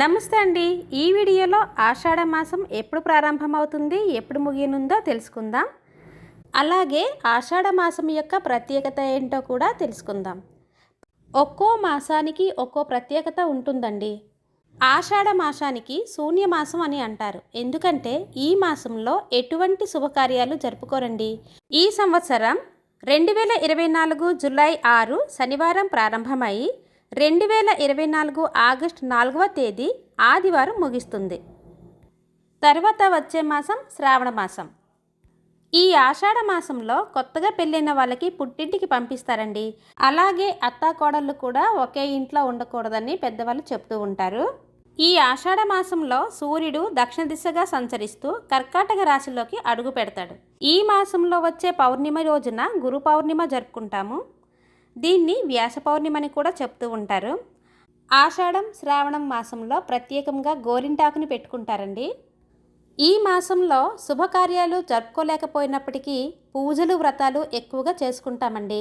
నమస్తే అండి. ఈ వీడియోలో ఆషాఢ మాసం ఎప్పుడు ప్రారంభమవుతుంది ఎప్పుడు ముగియనుందో తెలుసుకుందాం. అలాగే ఆషాఢ మాసం యొక్క ప్రత్యేకత ఏంటో కూడా తెలుసుకుందాం. ఒక్కో మాసానికి ఒక్కో ప్రత్యేకత ఉంటుందండి. ఆషాఢ మాసానికి శూన్యమాసం అని అంటారు. ఎందుకంటే ఈ మాసంలో ఎటువంటి శుభకార్యాలు జరుపుకోరండి. ఈ సంవత్సరం రెండు వేల ఇరవై నాలుగు జులై ఆరు శనివారం ప్రారంభమై రెండు వేల ఇరవై నాలుగు ఆగస్టు నాలుగవ తేదీ ఆదివారం ముగిస్తుంది. తర్వాత వచ్చే మాసం శ్రావణ మాసం. ఈ ఆషాఢ మాసంలో కొత్తగా పెళ్ళైన వాళ్ళకి పుట్టింటికి పంపిస్తారండి. అలాగే అత్తాకోడళ్ళు కూడా ఒకే ఇంట్లో ఉండకూడదని పెద్దవాళ్ళు చెప్తూ ఉంటారు. ఈ ఆషాఢ మాసంలో సూర్యుడు దక్షిణ దిశగా సంచరిస్తూ కర్కాటక రాశిలోకి అడుగు పెడతాడు. ఈ మాసంలో వచ్చే పౌర్ణిమ రోజున గురు పౌర్ణిమ జరుపుకుంటాము. దీన్ని వ్యాస పౌర్ణిమని కూడా చెప్తూ ఉంటారు. ఆషాఢం శ్రావణం మాసంలో ప్రత్యేకంగా గోరింటాకుని పెట్టుకుంటారండి. ఈ మాసంలో శుభకార్యాలు జరుపుకోలేకపోయినప్పటికీ పూజలు వ్రతాలు ఎక్కువగా చేసుకుంటామండి.